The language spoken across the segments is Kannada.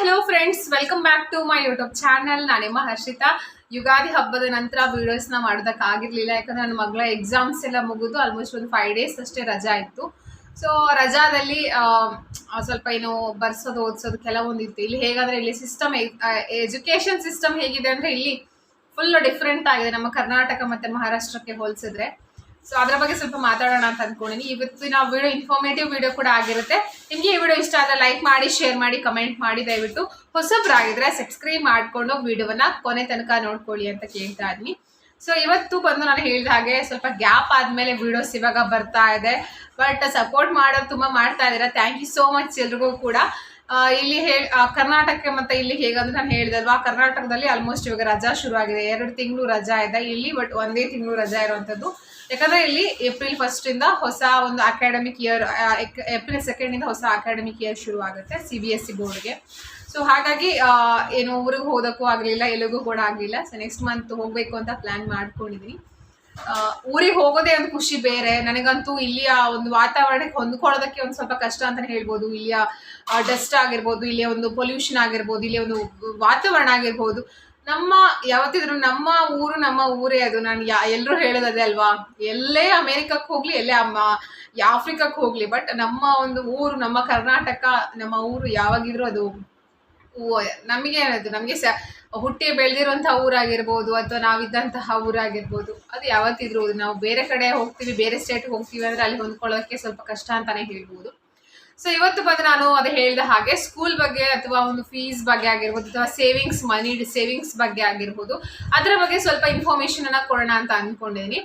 Hello friends welcome back to my YouTube channel ನಾನೆಮ್ಮ Harshita. Yugadi ಹಬ್ಬದ ನಂತರ ವಿಡಿಯೋಸ್ನ ಮಾಡೋದಕ್ಕಾಗಿರ್ಲಿಲ್ಲ ಯಾಕಂದ್ರೆ ನನ್ನ ಮಗಳ ಎಕ್ಸಾಮ್ಸ್ ಎಲ್ಲ ಮುಗಿದು ಆಲ್ಮೋಸ್ಟ್ ಒಂದು ಫೈವ್ ಡೇಸ್ ಅಷ್ಟೇ ರಜಾ ಇತ್ತು. ಸೊ ರಜಾದಲ್ಲಿ ಸ್ವಲ್ಪ ಏನು ಬರ್ಸೋದು, ಓದಿಸೋದು ಕೆಲವೊಂದು ಇತ್ತು ಇಲ್ಲಿ ಹೇಗಾದ್ರೆ ಇಲ್ಲಿ ಸಿಸ್ಟಮ್ ಎಜುಕೇಶನ್ ಸಿಸ್ಟಮ್ ಹೇಗಿದೆ ಅಂದ್ರೆ ಇಲ್ಲಿ ಫುಲ್ ಡಿಫ್ರೆಂಟ್ ಆಗಿದೆ. ನಮ್ಮ ಕರ್ನಾಟಕ ಮತ್ತೆ ಮಹಾರಾಷ್ಟ್ರಕ್ಕೆ ಹೋಲಿಸಿದ್ರೆ. ಸೊ ಅದರ ಬಗ್ಗೆ ಸ್ವಲ್ಪ ಮಾತಾಡೋಣ ಅಂತ ಅನ್ಕೊಂಡಿನಿ. ಇವತ್ತಿನ ವಿಡಿಯೋ ಇನ್ಫಾರ್ಮೇಟಿವ್ ವಿಡಿಯೋ ಕೂಡ ಆಗಿರುತ್ತೆ. ನಿಮಗೆ ಈ ವಿಡಿಯೋ ಇಷ್ಟ ಆದರೆ ಲೈಕ್ ಮಾಡಿ ಶೇರ್ ಮಾಡಿ ಕಮೆಂಟ್ ಮಾಡಿ ದಯವಿಟ್ಟು. ಹೊಸಬ್ರಾಗಿದ್ರೆ ಸಬ್ಸ್ಕ್ರೈಬ್ ಮಾಡಿಕೊಂಡು ವಿಡಿಯೋವನ್ನ ಕೊನೆ ತನಕ ನೋಡ್ಕೊಳ್ಳಿ ಅಂತ ಕೇಳ್ತಾ ಇದ್ದೀನಿ. ಸೊ ಇವತ್ತು ಬಂದು ನಾನು ಹೇಳಿದ ಹಾಗೆ ಸ್ವಲ್ಪ ಗ್ಯಾಪ್ ಆದಮೇಲೆ ವಿಡಿಯೋಸ್ ಇವಾಗ ಬರ್ತಾ ಇದೆ. ಬಟ್ ಸಪೋರ್ಟ್ ಮಾಡೋದು ತುಂಬ ಮಾಡ್ತಾ ಇದ್ದೀರಾ. ಥ್ಯಾಂಕ್ ಯು ಸೋ ಮಚ್ ಎಲ್ರಿಗೂ ಕೂಡ. ಇಲ್ಲಿ ಹೇ ಕರ್ನಾಟಕ ಮತ್ತೆ ಇಲ್ಲಿ ಹೇಗಂದ್ರೆ ನಾನು ಹೇಳಿದಲ್ವಾ, ಕರ್ನಾಟಕದಲ್ಲಿ ಆಲ್ಮೋಸ್ಟ್ ಇವಾಗ ರಜಾ ಶುರುವಾಗಿದೆ. ಎರಡು ತಿಂಗಳು ರಜಾ ಇದೆ ಇಲ್ಲಿ ಬಟ್ ಒಂದೇ ತಿಂಗಳು ರಜಾ ಇರುವಂಥದ್ದು ಯಾಕಂದ್ರೆ ಇಲ್ಲಿ ಏಪ್ರಿಲ್ ಫಸ್ಟ್ ಇಂದ ಹೊಸ ಒಂದು ಅಕಾಡೆಮಿಕ್ ಇಯರ್ ಏಪ್ರಿಲ್ ಸೆಕೆಂಡ್ ಇಂದ ಹೊಸ ಅಕಾಡೆಮಿಕ್ ಇಯರ್ ಶುರು ಆಗುತ್ತೆ ಸಿ ಬಿ ಎಸ್ ಸಿ ಬೋರ್ಡ್ಗೆ. ಸೊ ಹಾಗಾಗಿ ಏನು ಊರಿಗೆ ಹೋಗೋದಕ್ಕೂ ಆಗಲಿಲ್ಲ, ಎಲ್ಲಿಗೂ ಕೂಡ ಆಗಲಿಲ್ಲ. ಸೊ ನೆಕ್ಸ್ಟ್ ಮಂತ್ ಹೋಗಬೇಕು ಅಂತ ಪ್ಲ್ಯಾನ್ ಮಾಡ್ಕೊಂಡಿದ್ದೀನಿ ಊರಿಗೆ ಹೋಗೋದೇ ಒಂದು ಖುಷಿ ಬೇರೆ. ನನಗಂತೂ ಇಲ್ಲಿಯ ಒಂದು ವಾತಾವರಣಕ್ಕೆ ಹೊಂದ್ಕೊಳ್ಳೋದಕ್ಕೆ ಒಂದು ಸ್ವಲ್ಪ ಕಷ್ಟ ಅಂತಲೇ ಹೇಳ್ಬೋದು. ಇಲ್ಲಿಯ ಡಸ್ಟ್ ಆಗಿರ್ಬೋದು, ಇಲ್ಲಿಯ ಒಂದು ಪೊಲ್ಯೂಷನ್ ಆಗಿರ್ಬೋದು, ಇಲ್ಲಿಯ ಒಂದು ವಾತಾವರಣ ಆಗಿರ್ಬೋದು. ನಮ್ಮ, ಯಾವತ್ತಿದ್ರು ನಮ್ಮ ಊರು ನಮ್ಮ ಊರೇ ಅದು. ನಾನು ಯಾ ಎಲ್ಲರೂ ಹೇಳೋದದೇ ಅಲ್ವಾ? ಎಲ್ಲೇ ಅಮೇರಿಕಕ್ಕೆ ಹೋಗ್ಲಿ, ಎಲ್ಲೇ ಅಮ್ಮ ಆಫ್ರಿಕಕ್ಕೆ ಹೋಗ್ಲಿ ಬಟ್ ನಮ್ಮ ಒಂದು ಊರು, ನಮ್ಮ ಕರ್ನಾಟಕ, ನಮ್ಮ ಊರು ಯಾವಾಗಿದ್ರು ಅದು ನಮಗೆ ಏನದು, ನಮಗೆ ಸ, ಹುಟ್ಟಿ ಬೆಳೆದಿರುವಂತಹ ಊರಾಗಿರ್ಬೋದು, ಅಥವಾ ನಾವಿದ್ದಂತಹ ಊರಾಗಿರ್ಬೋದು. ಅದು ಯಾವತ್ತಿದ್ರು ನಾವು ಬೇರೆ ಕಡೆ ಹೋಗ್ತೀವಿ, ಬೇರೆ ಸ್ಟೇಟ್ಗೆ ಹೋಗ್ತೀವಿ ಅಂದ್ರೆ ಅಲ್ಲಿ ಹೊಂದ್ಕೊಳ್ಳೋಕ್ಕೆ ಸ್ವಲ್ಪ ಕಷ್ಟ ಅಂತಾನೆ ಹೇಳ್ಬೋದು. ಸೊ ಇವತ್ತು ಬಂದು ನಾನು ಅದು ಹೇಳಿದ ಹಾಗೆ ಸ್ಕೂಲ್ ಬಗ್ಗೆ ಅಥವಾ ಒಂದು ಫೀಸ್ ಬಗ್ಗೆ ಆಗಿರ್ಬೋದು ಅಥವಾ ಸೇವಿಂಗ್ಸ್ ಮನಿ ಸೇವಿಂಗ್ಸ್ ಬಗ್ಗೆ ಆಗಿರ್ಬೋದು, ಅದರ ಬಗ್ಗೆ ಸ್ವಲ್ಪ ಇನ್ಫಾರ್ಮೇಶನ್ ಅನ್ನ ಕೊಡೋಣ ಅಂತ ಅಂದ್ಕೊಂಡಿದ್ದೀನಿ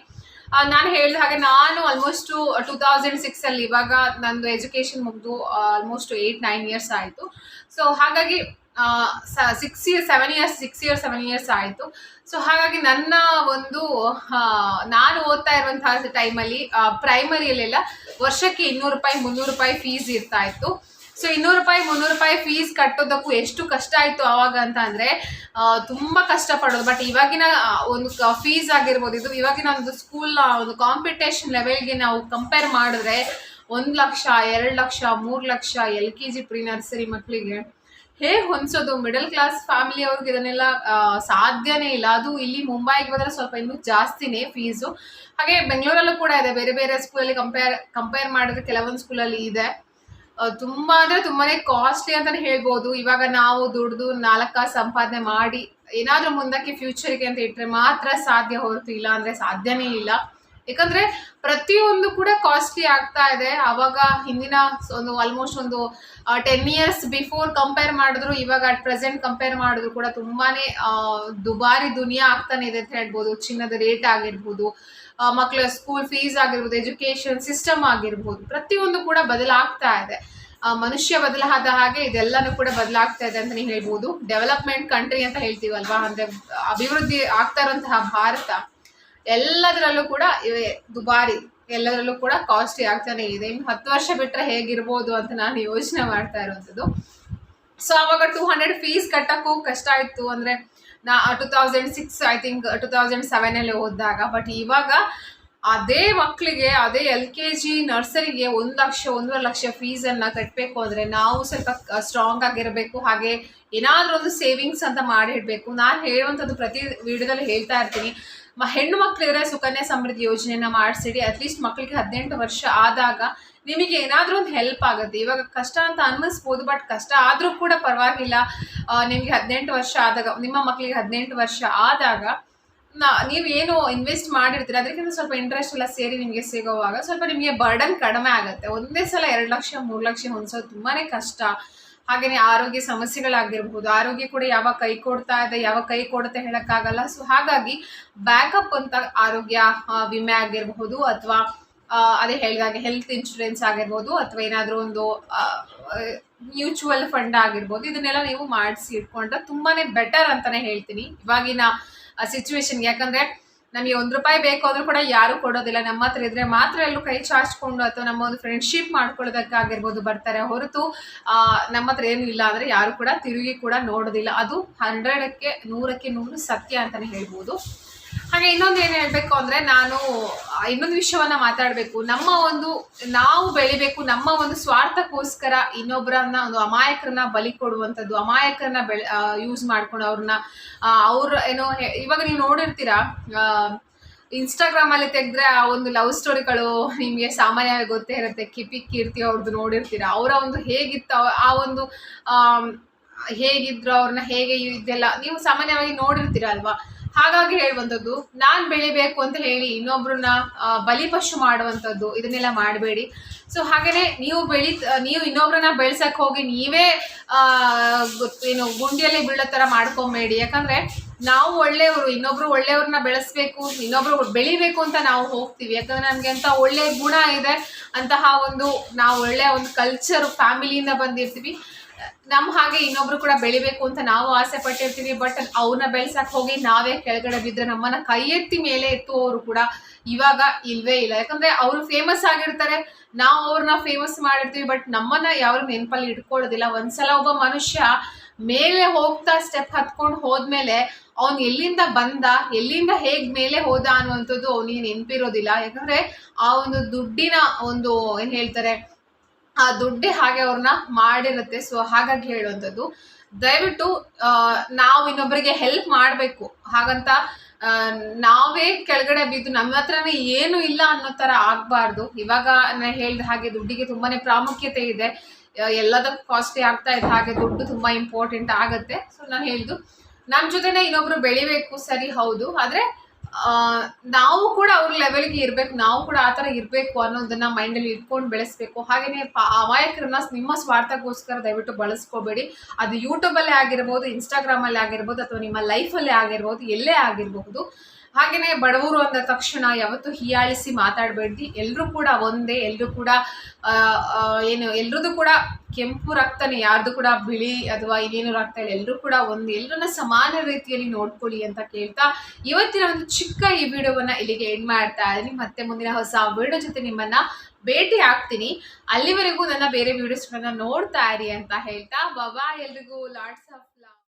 ನಾನು ಹೇಳಿದ ಹಾಗೆ ನಾನು ಆಲ್ಮೋಸ್ಟ್ ಟೂ ತೌಸಂಡ್ ಸಿಕ್ಸ್ ಅಲ್ಲಿ ಇವಾಗ ನಂದು ಎಜುಕೇಶನ್ ಮುಗಿದು ಆಲ್ಮೋಸ್ಟ್ ಏಯ್ಟ್ ನೈನ್ ಇಯರ್ಸ್ ಆಯಿತು. ಸೊ ಹಾಗಾಗಿ six year seven years six years seven years ಆಯಿತು. ಸೊ ಹಾಗಾಗಿ ನನ್ನ ಒಂದು ನಾನು ಓದ್ತಾ ಇರುವಂತಹ ಟೈಮಲ್ಲಿ ಪ್ರೈಮರಿಯಲ್ಲೆಲ್ಲ ವರ್ಷಕ್ಕೆ ಇನ್ನೂರು ರೂಪಾಯಿ, ಮುನ್ನೂರು ರೂಪಾಯಿ ಫೀಸ್ ಇರ್ತಾ ಇತ್ತು ಸೊ ಇನ್ನೂರು ರೂಪಾಯಿ, ಮುನ್ನೂರು ರೂಪಾಯಿ ಫೀಸ್ ಕಟ್ಟೋದಕ್ಕೂ ಎಷ್ಟು ಕಷ್ಟ ಆಯಿತು ಆವಾಗ ಅಂತ ಅಂದರೆ ತುಂಬ ಕಷ್ಟಪಡೋದು. ಬಟ್ ಇವಾಗಿನ ಒಂದು ಫೀಸ್ ಆಗಿರ್ಬೋದು, ಇದು ಇವಾಗಿನ ಒಂದು ಸ್ಕೂಲ್ನ ಒಂದು ಕಾಂಪಿಟೇಷನ್ ಲೆವೆಲ್ಗೆ ನಾವು ಕಂಪೇರ್ ಮಾಡಿದ್ರೆ, ಒಂದು ಲಕ್ಷ, ಎರಡು ಲಕ್ಷ, ಮೂರು lakh L K G pre nursery ಮಕ್ಕಳಿಗೆ ಹೇಗೆ ಹೊಂದಿಸೋದು. ಮಿಡಲ್ ಕ್ಲಾಸ್ ಫ್ಯಾಮಿಲಿ ಅವ್ರಿಗೆ ಇದನ್ನೆಲ್ಲ ಸಾಧ್ಯನೇ ಇಲ್ಲ. ಅದು ಇಲ್ಲಿ ಮುಂಬೈಗೆ ಬಂದರೆ ಸ್ವಲ್ಪ ಇನ್ನೂ ಜಾಸ್ತಿನೇ ಫೀಸು ಹಾಗೆ ಬೆಂಗಳೂರಲ್ಲೂ ಕೂಡ ಇದೆ. ಬೇರೆ ಬೇರೆ ಸ್ಕೂಲಲ್ಲಿ ಕಂಪೇರ್ ಕಂಪೇರ್ ಮಾಡಿದ್ರೆ ಕೆಲವೊಂದು ಸ್ಕೂಲಲ್ಲಿ ಇದೆ. ತುಂಬಾ ಅಂದ್ರೆ ತುಂಬಾನೇ ಕಾಸ್ಟ್ಲಿ ಅಂತಲೇ ಹೇಳ್ಬೋದು. ಇವಾಗ ನಾವು ದುಡ್ದು ನಾಲ್ಕು ಸಂಪಾದನೆ ಮಾಡಿ ಏನಾದರೂ ಮುಂದಕ್ಕೆ ಫ್ಯೂಚರ್ಗೆ ಅಂತ ಇಟ್ಟರೆ ಮಾತ್ರ ಸಾಧ್ಯ ಹೊರತು ಇಲ್ಲ ಅಂದ್ರೆ ಸಾಧ್ಯನೇ ಇಲ್ಲ. ಯಾಕಂದ್ರೆ ಪ್ರತಿಯೊಂದು ಕೂಡ ಕಾಸ್ಟ್ಲಿ ಆಗ್ತಾ ಇದೆ. ಅವಾಗ ಹಿಂದಿನ ಒಂದು ಆಲ್ಮೋಸ್ಟ್ ಒಂದು ಟೆನ್ ಇಯರ್ಸ್ ಬಿಫೋರ್ ಕಂಪೇರ್ ಮಾಡಿದ್ರು, ಇವಾಗ ಅಟ್ ಪ್ರೆಸೆಂಟ್ ಕಂಪೇರ್ ಮಾಡಿದ್ರು ಕೂಡ ತುಂಬಾನೇ ದುಬಾರಿ ದುನಿಯಾ ಆಗ್ತಾನೆ ಇದೆ ಅಂತ ಹೇಳ್ಬೋದು. ಚಿನ್ನದ ರೇಟ್ ಆಗಿರ್ಬೋದು ಮಕ್ಕಳ ಸ್ಕೂಲ್ ಫೀಸ್ ಆಗಿರ್ಬೋದು ಎಜುಕೇಶನ್ ಸಿಸ್ಟಮ್ ಆಗಿರ್ಬೋದು, ಪ್ರತಿಯೊಂದು ಕೂಡ ಬದಲಾಗ್ತಾ ಇದೆ. ಮನುಷ್ಯ ಬದಲಾದ ಹಾಗೆ ಇದೆಲ್ಲನೂ ಕೂಡ ಬದಲಾಗ್ತಾ ಇದೆ ಅಂತಲೇ ಹೇಳ್ಬೋದು. ಡೆವಲಪ್ಮೆಂಟ್ ಕಂಟ್ರಿ ಅಂತ ಹೇಳ್ತೀವಲ್ವಾ? ಅಂದ್ರೆ ಅಭಿವೃದ್ಧಿ ಆಗ್ತಾ ಇರುವಂತಹ ಭಾರತ. ಎಲ್ಲದರಲ್ಲೂ ಕೂಡ ದುಬಾರಿ, ಎಲ್ಲದರಲ್ಲೂ ಕೂಡ ಕಾಸ್ಟ್ಲಿ ಆಗ್ತಾನೆ ಇದೆ. ಇನ್ನು ಹತ್ತು ವರ್ಷ ಬಿಟ್ಟರೆ ಹೇಗಿರ್ಬೋದು ಅಂತ ನಾನು ಯೋಚನೆ ಮಾಡ್ತಾ ಇರುವಂಥದ್ದು. ಸೊ ಅವಾಗ ಟೂ ಹಂಡ್ರೆಡ್ ಫೀಸ್ ಕಟ್ಟೋಕ್ಕೂ ಕಷ್ಟ ಇತ್ತು. ಅಂದರೆ, ನಾ two thousand six I think two thousand ಸೆವೆನಲ್ಲಿ ಓದಿದಾಗ ಬಟ್ ಇವಾಗ ಅದೇ ಮಕ್ಕಳಿಗೆ ಅದೇ ಎಲ್ ಕೆ ಜಿ ನರ್ಸರಿಗೆ ಒಂದು ಲಕ್ಷ, ಒಂದೂವರೆ ಲಕ್ಷ ಫೀಸನ್ನು ಕಟ್ಟಬೇಕು ಅಂದರೆ ನಾವು ಸ್ವಲ್ಪ ಸ್ಟ್ರಾಂಗ್ ಆಗಿರಬೇಕು. ಹಾಗೆ ಏನಾದರೂ ಒಂದು ಸೇವಿಂಗ್ಸ್ ಅಂತ ಮಾಡಿಡಬೇಕು. ನಾನು ಹೇಳುವಂಥದ್ದು ಪ್ರತಿ ವಿಡಿಯೋದಲ್ಲಿ ಹೇಳ್ತಾ ಇರ್ತೀನಿ. ಹೆಣ್ಣು ಮಕ್ಕಳಿದ್ರೆ ಸುಕನ್ಯಾ ಸಮೃದ್ಧಿ ಯೋಜನೆನ ಮಾಡಿಸಿಡಿ. ಅಟ್ಲೀಸ್ಟ್ ಮಕ್ಕಳಿಗೆ ಹದಿನೆಂಟು ವರ್ಷ ಆದಾಗ ನಿಮಗೆ ಏನಾದರೂ ಒಂದು ಹೆಲ್ಪ್ ಆಗುತ್ತೆ. ಇವಾಗ ಕಷ್ಟ ಅಂತ ಅನ್ನಿಸ್ಬೋದು ಬಟ್ ಕಷ್ಟ ಆದರೂ ಕೂಡ ಪರವಾಗಿಲ್ಲ. ನಿಮಗೆ ಹದಿನೆಂಟು ವರ್ಷ ಆದಾಗ, ನಿಮ್ಮ ಮಕ್ಕಳಿಗೆ ಹದಿನೆಂಟು ವರ್ಷ ಆದಾಗ ನಾ, ನೀವು ಏನು ಇನ್ವೆಸ್ಟ್ ಮಾಡಿರ್ತೀರ? ಅದಕ್ಕಿಂತ ಸ್ವಲ್ಪ ಇಂಟ್ರೆಸ್ಟ್ ಎಲ್ಲ ಸೇರಿ ನಿಮಗೆ ಸಿಗೋವಾಗ ಸ್ವಲ್ಪ ನಿಮಗೆ ಬರ್ಡನ್ ಕಡಿಮೆ ಆಗುತ್ತೆ. ಒಂದೇ ಸಲ ಎರಡು ಲಕ್ಷ, ಮೂರು ಲಕ್ಷ ಹೊಂದಿಸೋದು ತುಂಬಾ ಕಷ್ಟ. ಹಾಗೆಯೇ ಆರೋಗ್ಯ ಸಮಸ್ಯೆಗಳಾಗಿರಬಹುದು ಆರೋಗ್ಯ ಕೂಡ ಯಾವಾಗ ಕೈ ಕೊಡ್ತಾ ಇದೆ ಯಾವಾಗ ಕೈ ಕೊಡುತ್ತೆ ಹೇಳೋಕ್ಕಾಗಲ್ಲ. ಸೊ ಹಾಗಾಗಿ ಬ್ಯಾಕಪ್ ಅಂತ ಆರೋಗ್ಯ ವಿಮೆ ಆಗಿರಬಹುದು ಅಥವಾ ಅದೇ ಹೇಳಿದಾಗ ಹೆಲ್ತ್ ಇನ್ಶೂರೆನ್ಸ್ ಆಗಿರ್ಬೋದು ಅಥವಾ ಏನಾದರೂ ಒಂದು ಮ್ಯೂಚುವಲ್ ಫಂಡ್ ಆಗಿರ್ಬೋದು, ಇದನ್ನೆಲ್ಲ ನೀವು ಮಾಡಿಸಿ ಇಟ್ಕೊಂಡ್ರೆ ತುಂಬಾನೇ ಬೆಟರ್ ಅಂತಾನೆ ಹೇಳ್ತೀನಿ. ಇವಾಗಿನ ಸಿಚುವೇಶನ್ಗೆ ಯಾಕಂದ್ರೆ ನಮಗೆ ಒಂದು ರೂಪಾಯಿ ಬೇಕು ಅಂದ್ರೂ ಕೂಡ ಯಾರು ಕೊಡೋದಿಲ್ಲ. ನಮ್ಮ ಹತ್ರ ಇದ್ರೆ ಮಾತ್ರ ಎಲ್ಲೂ ಕೈ ಚಾಚ್ಕೊಂಡು ಅಥವಾ ನಮ್ಮ ಒಂದು ಫ್ರೆಂಡ್ಶಿಪ್ ಮಾಡ್ಕೊಳ್ಳೋದಕ್ಕಾಗಿರ್ಬೋದು ಬರ್ತಾರೆ. ಹೊರತು ನಮ್ಮ ಹತ್ರ ಏನು ಇಲ್ಲ ಅಂದರೆ ಯಾರು ಕೂಡ ತಿರುಗಿ ಕೂಡ ನೋಡೋದಿಲ್ಲ. ಅದು ಹಂಡ್ರೆಡಕ್ಕೆ ನೂರಕ್ಕೆ ನೂರು ಸತ್ಯ ಅಂತಲೇ ಹೇಳ್ಬೋದು. ಹಾಗೆ ಇನ್ನೊಂದು ಏನು ಹೇಳಬೇಕು ಅಂದರೆ ನಾನು ಇನ್ನೊಂದು ವಿಷಯವನ್ನ ಮಾತಾಡಬೇಕು. ನಮ್ಮ ಒಂದು, ನಾವು ಬೆಳಿಬೇಕು, ನಮ್ಮ ಒಂದು ಸ್ವಾರ್ಥಕ್ಕೋಸ್ಕರ ಇನ್ನೊಬ್ಬರನ್ನ ಒಂದು ಅಮಾಯಕರನ್ನ ಬಲಿ ಕೊಡುವಂಥದ್ದು, ಅಮಾಯಕರನ್ನ ಬೆಳೆ ಯೂಸ್ ಮಾಡ್ಕೊಂಡು ಅವ್ರನ್ನ ಅವ್ರ ಏನೋ ಇವಾಗ ನೀವು ನೋಡಿರ್ತೀರಾ ಇನ್ಸ್ಟಾಗ್ರಾಮ್ ಅಲ್ಲಿ ತೆಗೆದ್ರೆ ಆ ಒಂದು ಲವ್ ಸ್ಟೋರಿಗಳು ನಿಮಗೆ ಸಾಮಾನ್ಯವಾಗಿ ಗೊತ್ತೇ ಇರುತ್ತೆ. ಕಿಪಿ ಕೀರ್ತಿ ಅವ್ರದ್ದು ನೋಡಿರ್ತೀರಾ? ಅವರ ಒಂದು ಹೇಗಿತ್ತು ಆ ಒಂದು ಹೇಗಿದ್ರು, ಅವ್ರನ್ನ ಹೇಗೆ ಇದೆಲ್ಲ ನೀವು ಸಾಮಾನ್ಯವಾಗಿ ನೋಡಿರ್ತೀರ ಅಲ್ವಾ? ಹಾಗಾಗಿ ಹೇಳುವಂಥದ್ದು, ನಾನು ಬೆಳಿಬೇಕು ಅಂತ ಹೇಳಿ ಇನ್ನೊಬ್ರನ್ನ ಬಲಿಪಶು ಮಾಡುವಂಥದ್ದು ಇದನ್ನೆಲ್ಲ ಮಾಡಬೇಡಿ. ಸೊ ಹಾಗೇನೆ ನೀವು ಬೆಳಿ, ನೀವು ಇನ್ನೊಬ್ರನ್ನ ಬೆಳ್ಸಕ್ ಹೋಗಿ ನೀವೇ ಏನು ಗುಂಡಿಯಲ್ಲಿ ಬೀಳೋ ಥರ ಮಾಡ್ಕೊಬೇಡಿ. ಯಾಕಂದ್ರೆ ನಾವು ಒಳ್ಳೆಯವರು, ಇನ್ನೊಬ್ರು ಒಳ್ಳೆಯವ್ರನ್ನ ಬೆಳೆಸ್ಬೇಕು, ಇನ್ನೊಬ್ರು ಬೆಳಿಬೇಕು ಅಂತ ನಾವು ಹೋಗ್ತೀವಿ. ಯಾಕಂದ್ರೆ ನಮ್ಗೆ ಅಂತ ಒಳ್ಳೆ ಗುಣ ಇದೆ ಅಂತಹ ಒಂದು ನಾವು ಒಳ್ಳೆಯ ಒಂದು ಕಲ್ಚರ್ ಫ್ಯಾಮಿಲಿಯಿಂದ ಬಂದಿರ್ತೀವಿ. ನಮ್ಮ ಹಾಗೆ ಇನ್ನೊಬ್ರು ಕೂಡ ಬೆಳಿಬೇಕು ಅಂತ ನಾವು ಆಸೆ ಪಟ್ಟಿರ್ತೀವಿ ಬಟ್ ಅವ್ರನ್ನ ಬೆಳ್ಸಕ್ ಹೋಗಿ ನಾವೇ ಕೆಳಗಡೆ ಬಿದ್ರೆ ನಮ್ಮನ್ನ ಕೈ ಎತ್ತಿ ಮೇಲೆ ಎತ್ತುವವರು ಕೂಡ ಇವಾಗ ಇಲ್ವೇ ಇಲ್ಲ. ಯಾಕಂದ್ರೆ ಅವರು ಫೇಮಸ್ ಆಗಿರ್ತಾರೆ, ನಾವು ಅವ್ರನ್ನ ಫೇಮಸ್ ಮಾಡಿರ್ತೀವಿ ಬಟ್ ನಮ್ಮನ್ನ ಯಾರು ನೆನಪಲ್ಲಿ ಇಟ್ಕೊಳ್ಳೋದಿಲ್ಲ. ಒಂದ್ಸಲ ಒಬ್ಬ ಮನುಷ್ಯ ಮೇಲೆ ಹೋಗ್ತಾ ಸ್ಟೆಪ್ ಹತ್ಕೊಂಡು ಹೋದ್ಮೇಲೆ ಅವ್ನು ಎಲ್ಲಿಂದ ಬಂದ, ಎಲ್ಲಿಂದ ಹೇಗ್ ಮೇಲೆ ಹೋದ ಅನ್ನುವಂಥದ್ದು ಅವನಿಗೆ ನೆನಪಿರೋದಿಲ್ಲ. ಯಾಕಂದ್ರೆ ಆ ಒಂದು ದುಡ್ಡಿನ ಒಂದು, ಏನ್ ಹೇಳ್ತಾರೆ ಆ ದುಡ್ಡೇ ಹಾಗೆ ಅವ್ರನ್ನ ಮಾಡಿರುತ್ತೆ. ಸೊ ಹಾಗಾಗಿ ಹೇಳುವಂಥದ್ದು, ದಯವಿಟ್ಟು ನಾವು ಇನ್ನೊಬ್ಬರಿಗೆ ಹೆಲ್ಪ್ ಮಾಡಬೇಕು. ಹಾಗಂತ ನಾವೇ ಕೆಳಗಡೆ ಬಿದ್ದು ನಮ್ಮ ಹತ್ರನೇ ಏನು ಇಲ್ಲ ಅನ್ನೋ ಥರ ಆಗಬಾರ್ದು. ಇವಾಗ ನಾನು ಹೇಳಿದ ಹಾಗೆ ದುಡ್ಡಿಗೆ ತುಂಬಾ ಪ್ರಾಮುಖ್ಯತೆ ಇದೆ. ಎಲ್ಲದಕ್ಕೂ ಕಾಸ್ಟ್ಲಿ ಆಗ್ತಾ ಇದೆ ಹಾಗೆ ದುಡ್ಡು ತುಂಬಾ ಇಂಪಾರ್ಟೆಂಟ್ ಆಗುತ್ತೆ. ಸೊ ನಾನು ಹೇಳಿದ್ದು ನಮ್ಮ ಜೊತೆನೆ ಇನ್ನೊಬ್ರು ಬೆಳಿಬೇಕು. ಸರಿ, ಹೌದು. ಆದ್ರೆ ನಾವು ಕೂಡ ಅವ್ರ ಲೆವೆಲ್ಗೆ ಇರ್ಬೇಕು, ನಾವು ಕೂಡ ಆ ಥರ ಇರಬೇಕು ಅನ್ನೋದನ್ನ ಮೈಂಡಲ್ಲಿ ಇಟ್ಕೊಂಡು ಬೆಳೆಸ್ಬೇಕು. ಹಾಗೆಯೇ ಅಮಾಯಕರನ್ನ ನಿಮ್ಮ ಸ್ವಾರ್ಥಕ್ಕೋಸ್ಕರ ದಯವಿಟ್ಟು ಬಳಸ್ಕೋಬೇಡಿ. ಅದು ಯೂಟ್ಯೂಬಲ್ಲೇ ಆಗಿರ್ಬೋದು ಇನ್ಸ್ಟಾಗ್ರಾಮಲ್ಲಿ ಆಗಿರ್ಬೋದು, ಅಥವಾ ನಿಮ್ಮ ಲೈಫಲ್ಲೇ ಆಗಿರ್ಬೋದು, ಎಲ್ಲೇ ಆಗಿರಬಹುದು. ಹಾಗೆಯೇ ಬಡವರು ಅಂದ ತಕ್ಷಣ ಯಾವತ್ತೂ ಹೀಯಾಳಿಸಿ ಮಾತಾಡಬೇಡಿ ಎಲ್ಲರೂ ಕೂಡ ಒಂದೇ ಎಲ್ಲರೂ ಕೂಡ ಏನು, ಎಲ್ರದ್ದು ಕೂಡ ಕೆಂಪು ರಕ್ತನೇ, ಯಾರ್ದು ಕೂಡ ಬಿಳಿ ಅಥವಾ ಇನ್ನೇನು ರಕ್ತ ಇಲ್ಲ ಎಲ್ಲರೂ ಕೂಡ ಒಂದು. ಎಲ್ಲರನ್ನ ಸಮಾನ ರೀತಿಯಲ್ಲಿ ನೋಡ್ಕೊಳ್ಳಿ ಅಂತ ಕೇಳ್ತಾ ಇವತ್ತಿನ ಒಂದು ಚಿಕ್ಕ ಈ ವಿಡಿಯೋವನ್ನ ಇಲ್ಲಿಗೆ ಎಂಡ್ ಮಾಡ್ತಾ ಇದ್ದೀನಿ. ಮತ್ತೆ ಮುಂದಿನ ಹೊಸ ವಿಡಿಯೋ ಜೊತೆ ನಿಮ್ಮನ್ನ ಭೇಟಿ ಆಗ್ತೀನಿ. ಅಲ್ಲಿವರೆಗೂ ನನ್ನ ಬೇರೆ ವಿಡಿಯೋಸ್ಗಳನ್ನ ನೋಡ್ತಾ ಇರಿ ಅಂತ ಹೇಳ್ತಾ. ಬಾಬಾ ಎಲ್ರಿಗೂ. Lots of